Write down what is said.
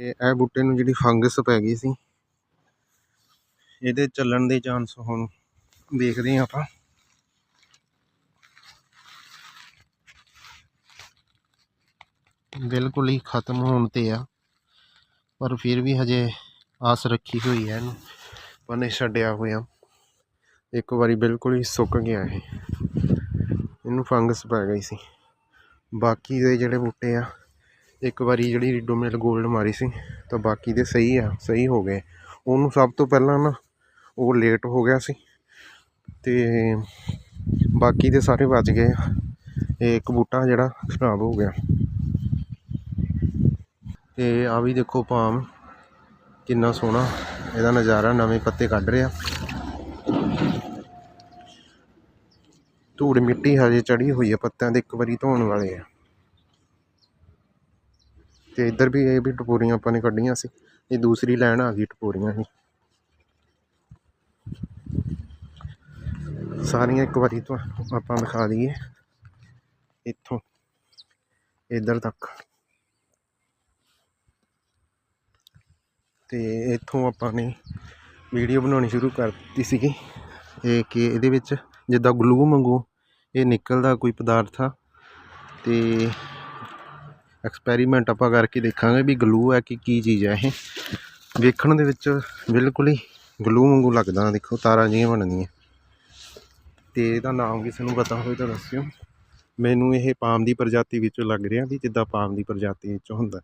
ਤੇ ਇਹ ਬੂਟੇ ਨੂੰ ਜਿਹੜੀ ਫੰਗਸ ਪੈ ਗਈ ਸੀ, ਇਹਦੇ ਚੱਲਣ ਦੇ ਚਾਂਸ ਹੁਣ ਦੇਖਦੇ ਹਾਂ ਆਪਾਂ। ਬਿਲਕੁਲ ਹੀ ਖਤਮ ਹੋਣ ਤੇ ਆ, ਪਰ ਫਿਰ ਵੀ ਹਜੇ ਆਸ ਰੱਖੀ ਹੋਈ ਹੈ ਇਹਨੂੰ ਪਰ ਨਹੀਂ ਛੱਡਿਆ ਹੋਇਆ। ਇੱਕ ਵਾਰੀ ਬਿਲਕੁਲ ਹੀ ਸੁੱਕ ਗਿਆ ਇਹ। ਇਹਨੂੰ ਫੰਗਸ ਪੈ ਗਈ ਸੀ। ਬਾਕੀ ਦੇ ਜਿਹੜੇ ਬੂਟੇ ਆ ਇੱਕ ਵਾਰੀ ਜਿਹੜੀ ਰੀਡੋਮਿਲ ਗੋਲਡ ਮਾਰੀ ਸੀ, ਤਾਂ ਬਾਕੀ ਦੇ ਸਹੀ ਆ, ਸਹੀ ਹੋ ਗਏ। ਉਹਨੂੰ ਸਭ ਤੋਂ ਪਹਿਲਾਂ ਨਾ ਉਹ ਲੇਟ ਹੋ ਗਿਆ ਸੀ, ਤੇ ਬਾਕੀ ਦੇ ਸਾਰੇ ਬਚ ਗਏ ਆ। ਇਹ ਇੱਕ ਬੂਟਾ ਜਿਹੜਾ ਖਰਾਬ ਹੋ ਗਿਆ। ਤੇ ਆ ਵੀ ਦੇਖੋ ਪਾਮ ਕਿੰਨਾ ਸੋਹਣਾ। ਇਹਦਾ ਨਜ਼ਾਰਾ ਨਵੇਂ ਪੱਤੇ ਕੱਢ ਰਿਹਾ। ਧੂੜ ਮਿੱਟੀ ਹਜੇ ਚੜੀ ਹੋਈ ਹੈ ਪੱਤਿਆਂ ਦੇ ਇੱਕ ਵਾਰੀ ਧੋਣ ਵਾਲੇ ਆ। ਤੇ ਇੱਧਰ ਵੀ ਇਹ ਵੀ ਟਪੋਰੀਆਂ ਆਪਾਂ ਨੇ ਕੱਢੀਆਂ ਸੀ, ਇਹ ਦੂਸਰੀ ਲਾਈਨ ਆ ਗਈ ਟਪੋਰੀਆਂ ਦੀ ਸਾਰੀਆਂ ਇੱਕ ਵਾਰੀ ਤੋਂ ਆਪਾਂ ਦਿਖਾ ਦਈਏ, ਇੱਥੋਂ, ਇੱਧਰ ਤੱਕ। ਤੇ ਇੱਥੋਂ ਆਪਾਂ ਨੇ ਵੀਡੀਓ ਬਣਾਉਣੀ ਸ਼ੁਰੂ ਕਰ ਦਿੱਤੀ ਸੀਗੀ, ਇਹ ਕਿ ਇਹਦੇ ਵਿੱਚ ਜਿੱਦਾਂ ਗਲੂ ਵਾਂਗੂ ਇਹ ਨਿਕਲਦਾ ਕੋਈ ਪਦਾਰਥ ਆ, ਤੇ ਐਕਸਪੈਰੀਮੈਂਟ ਆਪਾਂ ਕਰਕੇ ਦੇਖਾਂਗੇ ਵੀ ਗਲੂ ਹੈ ਕਿ ਕੀ ਚੀਜ਼ ਹੈ ਇਹ। ਵੇਖਣ ਦੇ ਵਿੱਚ ਬਿਲਕੁਲ ਹੀ ਗਲੂ ਵਾਂਗੂ ਲੱਗਦਾ, ਦੇਖੋ ਤਾਰਾਂ ਜਿਹੀਆਂ ਬਣਦੀਆਂ ਤੇ ਇਹਦਾ ਨਾਮ ਕਿਸੇ ਨੂੰ ਪਤਾ ਹੋਵੇ ਤਾਂ ਦੱਸਿਓ। ਮੈਨੂੰ ਇਹ ਪਾਮ ਦੀ ਪ੍ਰਜਾਤੀ ਵਿੱਚੋਂ ਲੱਗ ਰਿਹਾ ਵੀ ਜਿੱਦਾਂ ਪਾਮ ਦੀ ਪ੍ਰਜਾਤੀ ਵਿੱਚੋਂ ਹੁੰਦਾ।